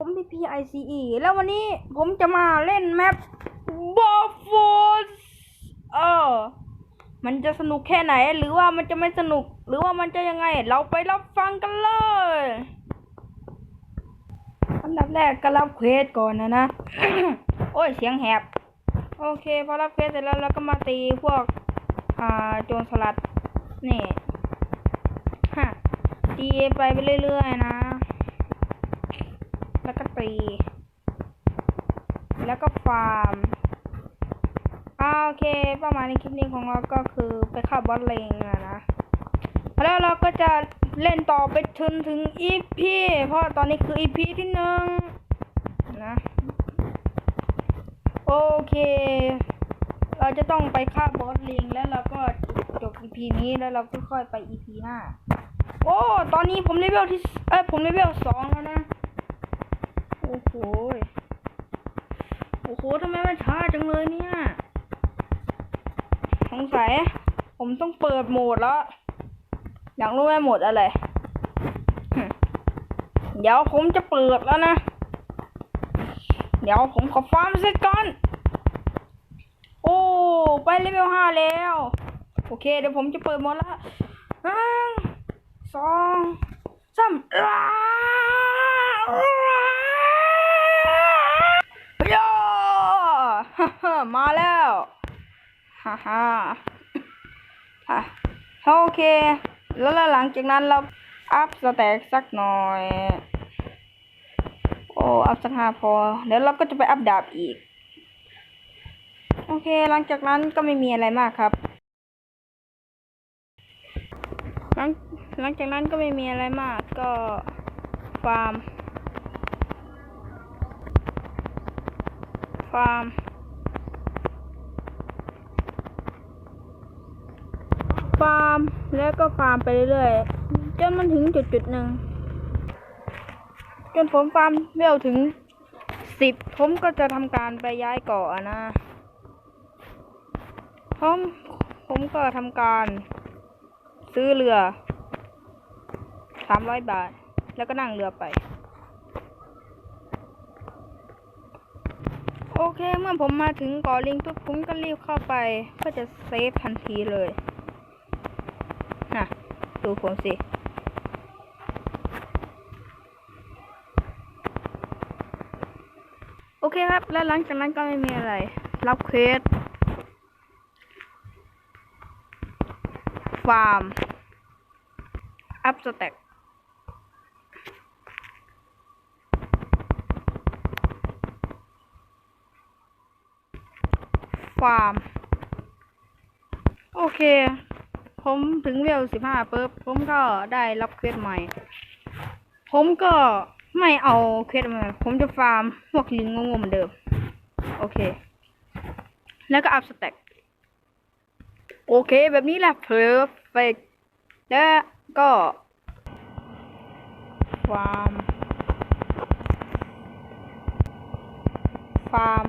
ผม PPICE แล้ววันนี้ผมจะมาเล่นแมปบอฟฟอสเออ มันจะสนุกแค่ไหน หรือว่ามันจะไม่สนุก หรือว่ามันจะยังไง เราไปรับฟังกันเลยอันดับแรกก็รับเควสก่อนนะนะ โอ้ยเสียงแหบ โอเคพอรับเควสเสร็จแล้วเราก็มาตีพวก อ่าโจรสลัด นี่ฮะตีไปไปเรื่อยๆนะ แล้วก็ตี แล้วก็ฟาร์มโอเคป้าหมายในคลิปนี้ของเราก็คือไปฆ่าบอสเลงอะนะ แล้วเราก็จะเล่นต่อไปจนถึง EP เพราะตอนนี้คือ EP ที่หนึ่งนะ โอเค เราจะต้องไปฆ่าบอสลิงแล้วเราก็จบ EP นี้แล้วเราก็ค่อยไป EP หน้า โอ้ ตอนนี้ผมเลเวลที่ เอ้ย ผมเลเวลสองแล้วนะ อ้โห โอ้โหทำไมมันช้าจังเลยเนี่ย สงสัย ผมต้องเปิดโหมดแล้ว อยากรู้ไหมโหมดอะไร เดี๋ยวผมจะเปิดแล้วนะ เดี๋ยวผมขอฟาร์มเสร็จก่อน โอ้ ไปเลเวลห้าแล้ว โอเค เดี๋ยวผมจะเปิดโหมดแล้วหนึ่งสองสามอ้าวย่าฮ่าฮ่า มาแล้วฮ่าฮ่าอะโอเค แล้วหลังจากนั้นเราอัพสแต็กสักหน่อย โอ้อัพสักห้าพอ เดี๋ยวเราก็จะไปอัพดาบอีก โอเค หลังจากนั้นก็ไม่มีอะไรมากครับ หลังหลังจากนั้นก็ไม่มีอะไรมากก็ฟาร์ม ฟาร์ม ฟาร์ม แล้วก็ฟาร์มไปเรื่อยๆจนมันถึงจุดจุดๆหนึ่งจนผมฟาร์มเวลถึงสิบผมก็จะทำการไปย้ายเกาะนะผมผมก็ทำการซื้อเรือสามร้อยบาท แล้วก็นั่งเรือไป โอเค เมื่อผมมาถึงเกาะลิงปุ๊บผมก็รีบเข้าไป เพื่อจะเซฟทันทีเลย ดูผมสิ โอเคครับ แล้วหลังจากนั้นก็ไม่มีอะไร รับเควสฟาร์ม อัพสแต็กฟาร์ม โอเค ผมถึงเวลสิบห้าปุ๊บผมก็ได้รับเควสใหม่ ผมก็ไม่เอาเควสมา ผมจะฟาร์มพวกลิงงงๆเหมือนเดิม โอเค แล้วก็อัพสแต็กโอเค แบบนี้แหละเพอร์เฟกแล้วก็ฟาร์มฟาร์ม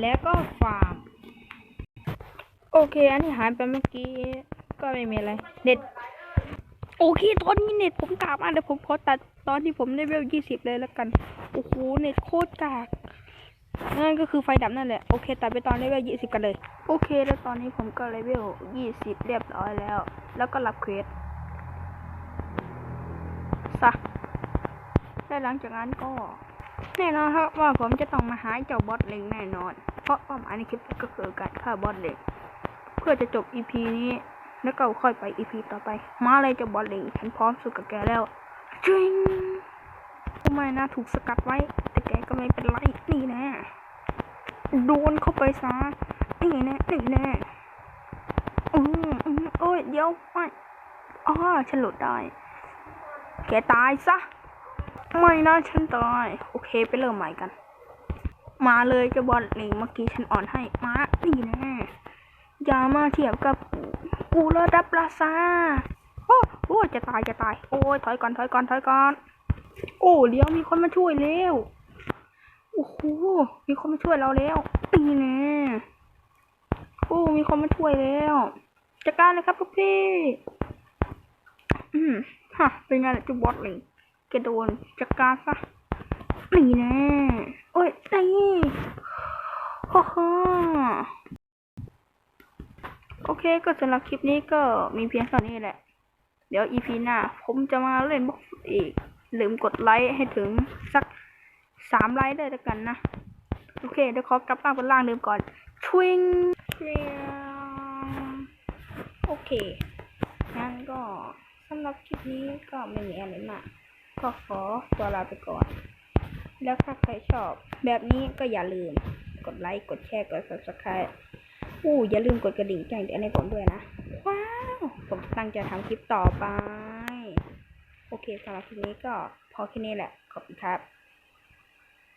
แล้วก็ฟาร์ม โอเค อันนี้หายไปเมื่อกี้ ก็ไม่มีอะไร เน็ต โอเคตอนนี้เน็ตผมกากมากเดี๋ยวผมขอตัดตอนที่ผมเลเวลยี่สิบเลยแล้วกัน โอ้โห เน็ตโคตรกาก นั่นก็คือไฟดับนั่นแหละ โอเค ตัดไปตอนเลเวลยี่สิบกันเลย โอเค แล้วตอนนี้ผมก็เลเวลยี่สิบเรียบร้อยแล้ว แล้วก็รับเควสซะและหลังจากนั้นก็ แน่นอนครับว่าผมจะต้องมาหาเจ้าบอสเล็งแน่นอน เพราะเป้าหมายในคลิปก็คือการฆ่าบอสเล็ง เพื่อจะจบ EP นี้แล้วก็ค่อยไป EP ต่อไป มาเลยเจ้าบอสเล็งฉันพร้อมสู้กับแกแล้วจริงทำไมนะถูกสกัดไว้ แต่แกก็ไม่เป็นไรนี่แน่โดนเข้าไปซะนี่แน่นี่แน่อืมอืมเอ้ยเดี๋ยวไม่อ๋อฉันหลุดได้ แกตายซะไม่นะฉันตาย โอเคไปเริ่มใหม่กัน มาเลยเจะบอลลิงเมื่อกี้ฉันอ่อนให้มานี่แน่ อย่ามาเทียบกับกูระดับลาซาโอ้โอ้จะตายจะตาย โอ้ยถอยก่อนถอยก่อนถอยก่อน โอ้เดี๋ยวมีคนมาช่วยแล้วโอ้โหมีคนมาช่วยเราแล้วนี่แน่โอ้มีคนมาช่วยแล้วจัดการเลยครับทุกพี่ อืมฮะเป็นไงล่ะจุบอสลิงแกโดนจัดการซะนี่แน่โอ้ยนี่ฮ่าฮ่าโอ เคก็สำหรับคลิปนี้ก็มีเพียงเท่านี้แหละ เดี๋ยวอีพีหน้า ผมจะมาเล่นบล็อกอีก ลืมกดไลค์ให้ถึงสักสามไลค์เลยแล้วกันนะ โอเคเดี๋ยวขอกลับบ้านบนล่างเดิมก่อนชวิงโอเค งั้นก็สำหรับคลิปนี้ก็ไม่มีอะไรมาก ก็ขอตัวลาไปก่อน แล้วถ้าใครชอบแบบนี้ก็อย่าลืมกดไลค์ กดแชร์ กด subscribe อู้อย่าลืมกดกระดิ่งแจ้งเตือนให้ผมด้วยนะ ว้าว ผมตั้งใจทำคลิปต่อไป โอเคสำหรับคลิปนี้ก็พอแค่นี้แหละ ขอบคุณครับ